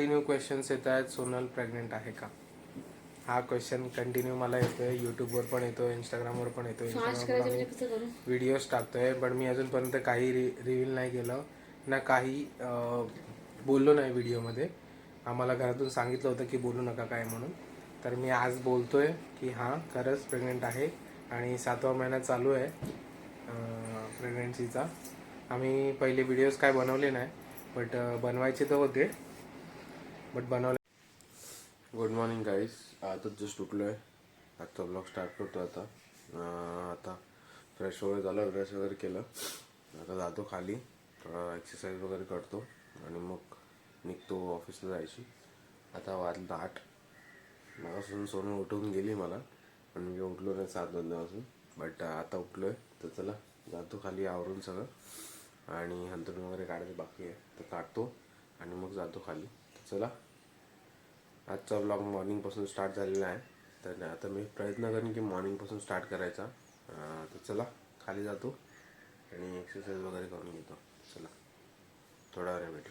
Continue questions येत आहेत Sonal pregnant आहे का? हा क्वेश्चन कंटिन्यू मला येतोय. यूट्यूबवर पण येतो इंस्टाग्रामवर पण येतो करू? व्हिडिओज टाकतोय पण मी अजूनपर्यंत काही रि रिव्हील नाही केलं. ना काही बोललो नाही व्हिडिओमध्ये आम्हाला घरातून सांगितलं होतं की बोलू नका काय म्हणून. तर मी आज बोलतोय की हां खरंच प्रेग्नेंट आहे आणि सातवा महिना चालू आहे प्रेग्नेन्सीचा आम्ही पहिले व्हिडिओज काय बनवले नाही बट बनवायचे तर होते. बट बनवलं. गुड मॉर्निंग गाईस आता जस्ट उठलो आहे आजचा ब्लॉग स्टार्ट करतो आता. आता फ्रेश वगैरे झालं ब्रश वगैरे केलं. आता जातो खाली. थोडा एक्सरसाइज वगैरे करतो. आणि मग निघतो ऑफिसला जायची. आता वाजलं आठ. मगापासून सोनं उठवून गेली मला. पण मी उठलो नाही सात वाजल्यापासून. बट आता उठलो आहे तर चला जातो खाली आवरून सगळं. आणि हंतरून वगैरे काढायचं बाकी आहे. तर काढतो. आणि मग जातो खाली. चला. आजचा ब्लॉग मॉर्निंगपासून स्टार्ट झालेला आहे. तर आता मी प्रयत्न करेन की मॉर्निंगपासून स्टार्ट करायचा. तर चला खाली जातो आणि एक्सरसाइज वगैरे करून घेतो. चला थोडा वेळ भेटू.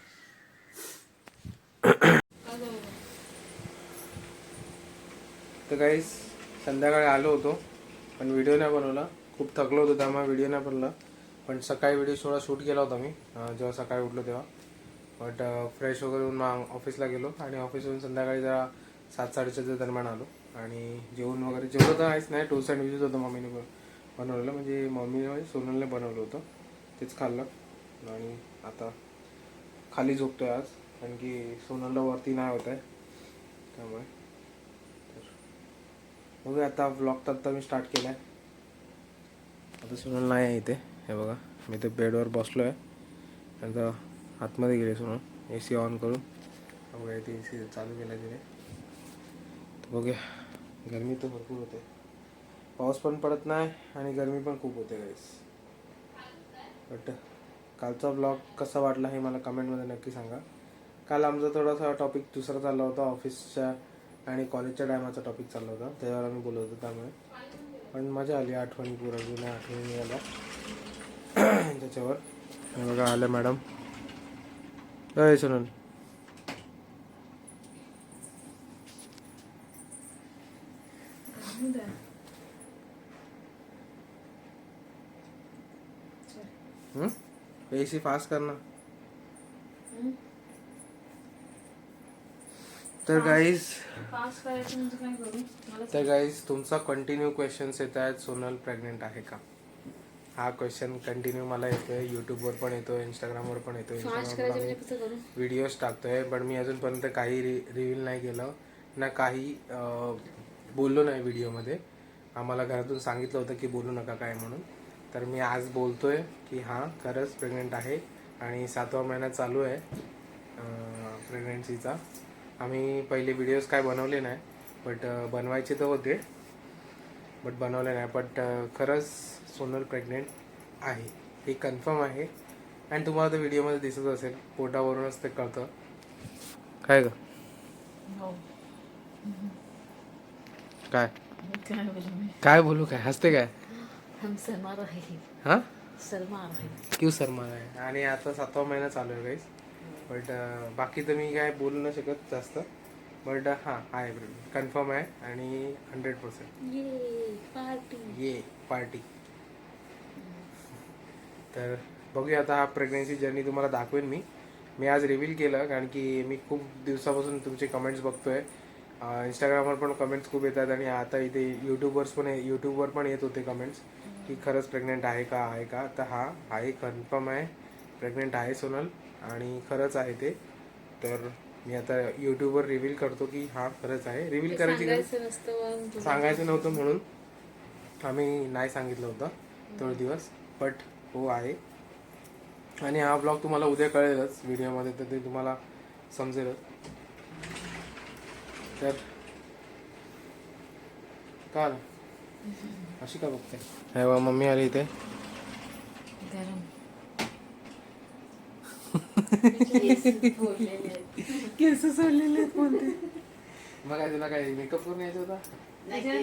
तर काही संध्याकाळी आलो होतो पण व्हिडिओ नाही बनवला. खूप थकलो होतो त्यामुळे व्हिडिओ नाही बनला पण सकाळी व्हिडिओ थोडा शूट केला होता मी जेव्हा सकाळी उठलो तेव्हा. बट फ्रेश uh, वगैरे होऊन मग ऑफिसला गेलो आणि ऑफिसवरून संध्याकाळी जरा सात साडेचारच्या दरम्यान आलो. आणि जेवण वगैरे जेवलं तर आहेच नाही टोस्ट सँडविचेस होतं मम्मीने बनवलेलं. म्हणजे मम्मीने म्हणजे सोनलने बनवलं होतं. तेच खाल्लं. आणि आता खाली झोपतोय आज. कारण की सोनलला वरती नाही होत आहे. त्यामुळे. तर बघूया आता ब्लॉग तर आत्ता मी स्टार्ट केला आहे आता सोनल नाही आहे इथे. हे बघा. मी ते बेडवर बसलो आहे आता आतमध्ये गेले सोडून. ए सी ऑन करून. बघा इथे ए सी चालू केला तिने. तर बघूया. गरमी तर भरपूर होते. पाऊस पण पडत नाही आणि गरमी पण खूप होते गाईस बट कालचा ब्लॉग कसा वाटला हे मला कमेंटमध्ये नक्की सांगा. काल आमचा थोडासा टॉपिक दुसरा चालला होता ऑफिसच्या आणि कॉलेजच्या टायमाचा टॉपिक चालला होता. त्यावर आम्ही बोलत होतो त्यामुळे. पण मजा आली आठवणी पुरा जुन्या आठवणी आल्या. त्याच्यावर. बघा आलं मॅडम अय सोनल ए सी फास्ट करना। तर गाईज म्हणजे तर गाईज तुमचा कंटिन्यू क्वेश्चन्स येत आहेत सोनल प्रेग्नेंट आहे का? हा क्वेश्चन कंटिन्यू मला येतोय यूट्यूबवर पण येतो इंस्टाग्रामवर पण येतो करू? व्हिडिओज टाकतोय पण मी अजूनपर्यंत काही रि रिव्हील नाही केलं ना काही बोललो नाही व्हिडिओमध्ये आम्हाला घरातून सांगितलं होतं की बोलू नका काय म्हणून. तर मी आज बोलतोय की हां खरंच प्रेग्नेंट आहे आणि सातवा महिना चालू आहे प्रेग्नेन्सीचा आम्ही पहिले व्हिडिओज काय बनवले नाही बट बनवायचे तर होते. बट बनवले नाही. बट खरंच सोनल प्रेग्नेंट आहे. हे कन्फर्म आहे. आणि तुम्हाला तर व्हिडिओमध्ये दिसत असेल. पोटावरूनच ते कळतं. काय ग? हो. काय? काय बोलू काय बोलू? काय? हसते काय? हम सलमा रहे हां. क्यू सर आहे आणि आता सातवा महिना चालू आहे गाईस बट बाकी तर मी काय बोलू नाही शकत जास्त. बट हां आहे कन्फर्म आहे आणि हंड्रेड पर्सेंट ये पार्टी ये पार्टी तर बघूया आता हा प्रेग्नेन्सी जर्नी तुम्हाला दाखवेन मी. मी आज रिव्हील केलं कारण की मी खूप दिवसापासून तुमचे कमेंट्स बघतोय. इंस्टाग्रामवर पण कमेंट्स खूप येतात आणि आता इथे यूट्यूबवर पण यूट्यूबवर पण येत होते कमेंट्स की खरंच प्रेग्नेंट आहे का आहे का? तर हा आहे कन्फर्म आहे. प्रेग्नेंट आहे सोनल आणि खरंच आहे ते. तर मी आता यूट्यूबवर रिव्हील करतो की हा खरंच आहे. रिव्हील करायची गरज सांगायचं नव्हतं म्हणून आम्ही नाही सांगितलं होतं तेवढे दिवस बट हो आहे. आणि हा ब्लॉग तुम्हाला उद्या कळेलच व्हिडिओमध्ये तर ते तुम्हाला समजेलच. तर का आलं? अशी का बघते? हे बघा मम्मी आली इथे. गरम. केस सोडलेले आहेत कोणते? मग काय तुला काय मेकअप करून यायचं होता?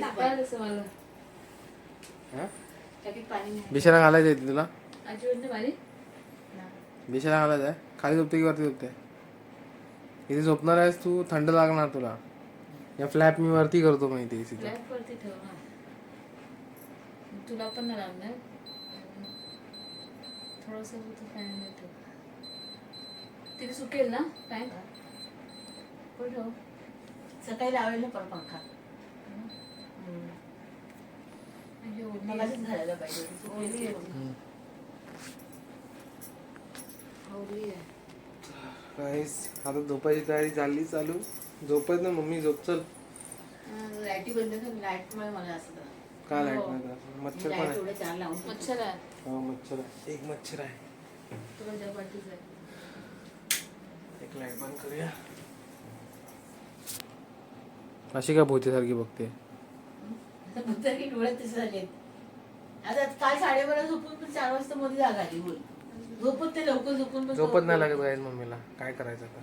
टाकायला जसं मला. हा? टाकीत पाणी नाही. बिछाना घालायचं आहे तुला? बिछाना घालायचं आहे. खाली झोपते की वरती झोपते? इथे झोपणार आहेस तू थंड लागणार तुला. या फ्लॅप मी वरती करतो फ्लॅट वरती ठेव ना तुला पण नाही लागणार. थोडस फॅन ठेव. तिथे सुकेल ना फॅन ठेव सकाळी लावायला पण पंखा. म्हणजे घालायला पाहिजे. आहे. आता झोपायची तयारी झाली चालू. झोपत ना मम्मी झोप चल. लाईटी बंद कर लाईटमुळे मला असं. का लाइट हो. नाही? मच्छर पण लाइट आहे. एवढे चार लावून. मच्छर आहे. हो मच्छर आहे. एक मच्छर आहे. तुला आहे. एक लाइट बंद करूया. अशी का भूतीसारखी बघते. फक्त की डोळ्यात तसे झालेत आता काल साडेबारा झोपून पण चार वाजता मध्ये जाग आली बोल. झोपत ते लवकर झोपून पण झोपत नाही लागत गाईज मम्मीला. काय करायचं आता?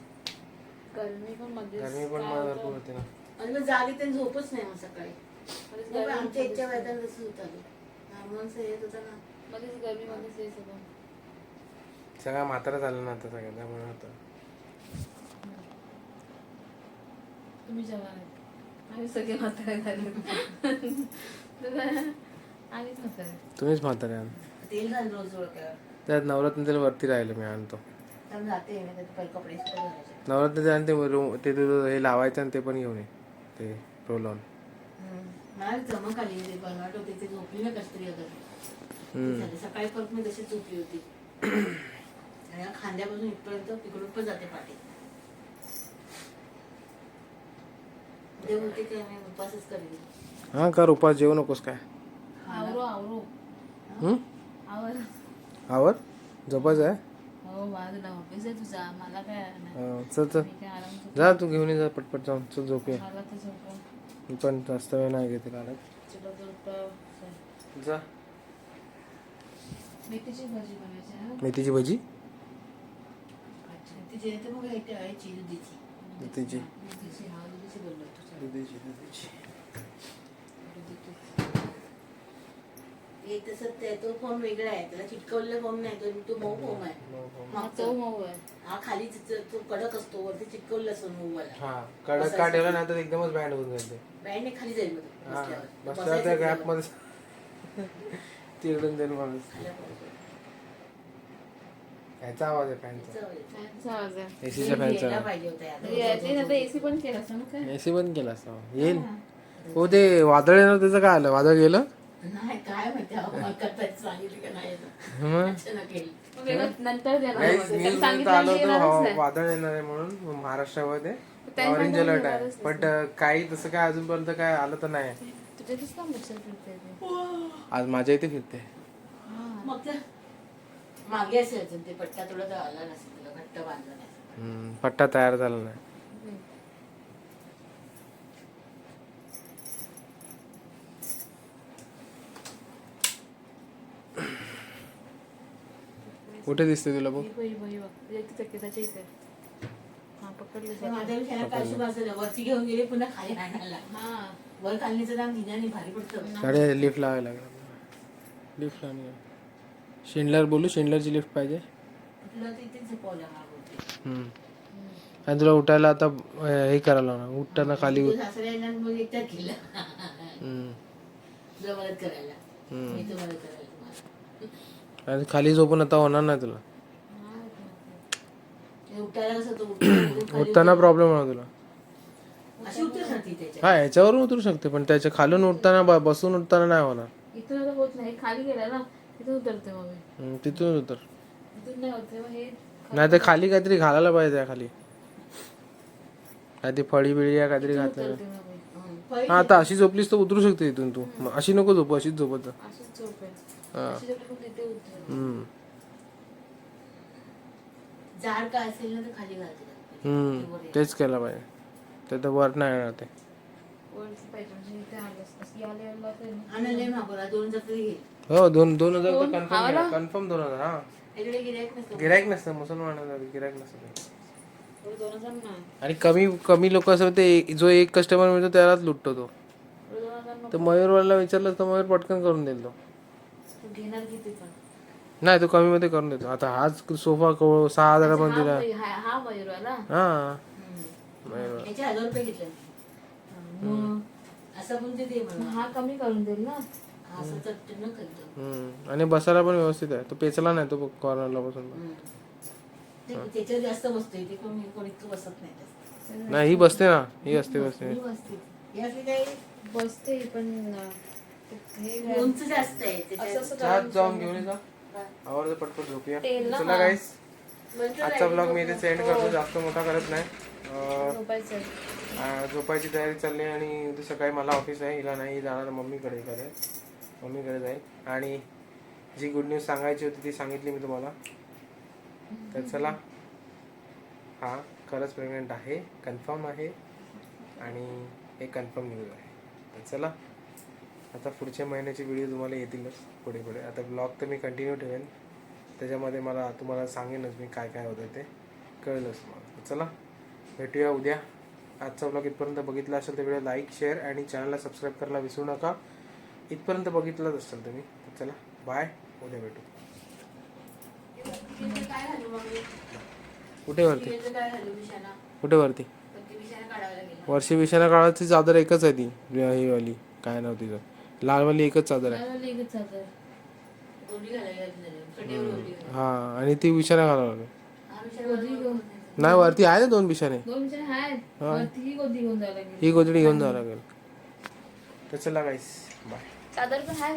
गरमी पण मध्ये गरमी पण मला भरपूर होते? ना. आणि मग जागी त्यांनी झोपच नाही मग सकाळी. मध्येच मग गरमी आमच्या इच्छा वेदन होत हार्मोन्स येत होता ना. मध्येच गरमी मध्येच हे सगळं. सगळा म्हातारा झाला ना आता सगळ्या त्यामुळे आता तुम्ही आम्ही सगळे म्हातारे झाले. आम्हीच म्हातारे. तुम्हीच म्हातारे आहात. तेल घाल रोज डोक्यावर. त्यात नवरात्र तेल वरती राहिलं मी आणतो. त्यामुळे जाते मी त्यात पहिले कपडे सुद्धा घालायचे. नवरात्र तेल आणि ते ते तुझं हे लावायचं आणि ते पण घेऊन ये ते रोल ऑन मला चमक आली ते बनवाट होते ते झोपली ना कसतरी अगं. हम्म. झाले. सकाळी परत मी तशीच झोपली होती. आणि या खांद्यापासून इथपर्यंत तिकडून पण जाते पाठी. की उपासच हा कर उपास जेवू नकोस काय. आवरो आवरो. आहे? हो माझं ऑफिस आहे तुझा. मला काय नाही. हा, चल चल. मी काय आराम करतो. जा तू घेऊन ये जा पटपट जाऊन. चल झोपूया मला तर झोपा मी पण जास्त वेळ नाही घेते काढत. तुला जा. मेथीची भाजी आहे मेथीची भजी? अच्छा तिचे येते मग हे तसं ते तो फॉर्म वेगळा आहे. त्याला चिटकवलेला फॉर्म नाही तो तो मऊ फॉर्म आहे. हा मागचा. मऊ आहे. हा खाली तो कडक असतो वरती चिटकवलेला असतो मऊ वाला. हा कडक का ठेवला नाही तर एकदमच बँड होऊन जाईल ते. बँड खाली जाईल हा बसल्यावर. गॅपमध्ये. तिकडून जाईल माणूस. ह्याचा आवाज आहे फॅनचा. आवाज. फॅनचा एसी पण केला असं ना काय? एसी बंद केला असता. येईल. हो. ते वादळ येणार त्याचं काय आलं? वादळ गेलं? नाही काय माहिती अहो, मला करतायत सांगितलं का नाही येत. मग? अचानक येईल. मग वेगळं नंतर देणार Guys, मग. त्यांनी news मध्ये सांगितलं आलं की होतं येणारच हो, नाही. वादळ येणार आहे म्हणून. महाराष्ट्रामध्ये त्यांनी ऑरेंज सांगितलं अलर्ट आहे. येणारच बट काही तसं काय अजूनपर्यंत काय आलं तर नाही. तुझ्या ते? आज माझ्या इथे फिरते. हा. मग ते मागे ते पट्टा थोडा नसेल तुला घट्ट बांधला नाही. हम्म, पट्टा तयार झाला नाही. कुठे दिसते तुला बघ. माझ्या विषयाला काय शुभ असेल वरती घेऊन गेले पुन्हा खाली आणायला. हा. वर खालनीचं भारी पडतं. लिफ्ट लावायला लागला. लिफ्ट लावली शिंडलर बोलू? शिंडलरची लिफ्ट पाहिजे. हम्म. आणि तुला उठायला आता अं, हे करायला लावणार. उठताना खाली उठ. हम्म. मदत करायला हम्म. मी करायला तुम्हाला आणि खाली झोपून आता होणार नाही तुला. ते उठायला कसं तो उठताना प्रॉब्लेम होणार तुला. अशी उतरत राहते हा याच्यावरून उतरू शकते पण त्याच्या खालून उठताना ब- बसून उठताना नाही होणार. इथून आता होत नाही. खाली गेला ना. तिथून उतरते मग मी हम्म, तिथून उतर नाही होत मग हे नाही तर खाली काहीतरी घालायला पाहिजे त्या खाली काय ती फळी बिळी या काहीतरी घातलं उतरते मग मी हं. हा आता अशी झोपलीस तर उतरू शकते इथून तू मग अशी नको झोपू अशीच झोपत जा. अशीच झोप आहे हा अशी झोप पण तिथे उतरते हम्म. जाड काय असेल ना तर खाली घालते त्यात. हम्म. ते वर येतं. तेच केलं पाहिजे ते तर वर नाही येणार ते वरती पाहिजे म्हणजे इथे आलंच असं यायला यायला तर ना. आणि लय मागवला दोन जर तरी घेईल हो दोन दोन हजार? कन्फर्म? कन्फर्म दोन हजार हा. गिरायक नसतो. मुसलमान गिरायक नसतं. आणि कमी कमी लोक असं ते जो एक कस्टमर मिळतो त्यालाच लुटतो तो. तर मयूरवाला विचारलं तर मयूर पटकन करून देईल तो. तू घेणार किती पण नाही तो कमी मध्ये करून देतो. आता हाच सोफा को- सहा हजारामध्ये हा दिला. मयूर- हा- मयूरवाला? असं पण ते हा कमी करून देईल ना. असं हम्म. आणि बसायला पण व्यवस्थित आहे. तो पेचला नाही तो कॉर्नरला बसून ते- त्याच्यावर जास्त बसतोय. ते कोणी कोणी इतकं बसत नाही जास्त. नाही ही बसते ना. ही असते बसते. मी बसते. हे असली काही बसते पण अं, हे काय- उंच जास्त आहे. असं त्याच्यात. असं चहात करायचं जाऊन. घेऊन ये जा. आवडतं पटपट झोपूया. तेल ना चला. गाईस म्हणतो आजचा ब्लॉग मी इथे हो. करतो. जास्त मोठा करत नाही. अं, झोपायचं तयारी चालली आहे आणि उद्या सकाळी मला ऑफिस आहे. हिला नाही ही जाणार मम्मीकडे इकडे. कमी गरज आहे आणि जी गुड न्यूज सांगायची होती ती सांगितली मी तुम्हाला. तर चला. हा खरंच प्रेग्नंट आहे कन्फर्म आहे आणि हे कन्फर्म न्यूज आहे. तर चला. आता पुढच्या महिन्याचे व्हिडिओ तुम्हाला येतीलच पुढे पुढे. आता ब्लॉग तर मी कंटिन्यू ठेवेन. त्याच्यामध्ये मला तुम्हाला सांगेनच मी काय काय होतं ते. कळलंच मला चला. भेटूया उद्या. आजचा ब्लॉग इथपर्यंत बघितला असेल तर व्हिडिओ लाईक शेअर आणि चॅनलला सबस्क्राईब करायला विसरू नका. इथपर्यंत बघितलंच असेल तुम्ही तर चला बाय उद्या भेटू. तिथे? कुठे वरती? तिथे कुठे वरती? पण ती बिछाना काढायला गेला. वर्षी विषाणा काळाची चादर एकच आहे ती ही वाली काय नाव तिचं? लालवाली एकच चादर आहे. हा आणि ती विषाणा घालावं नाही वरती आहे ना दोन वरती ही गोदी घेऊन जावं लागेल. ही गोदडी घेऊन जावं लागेल. तर चला बाय चादर पण आहे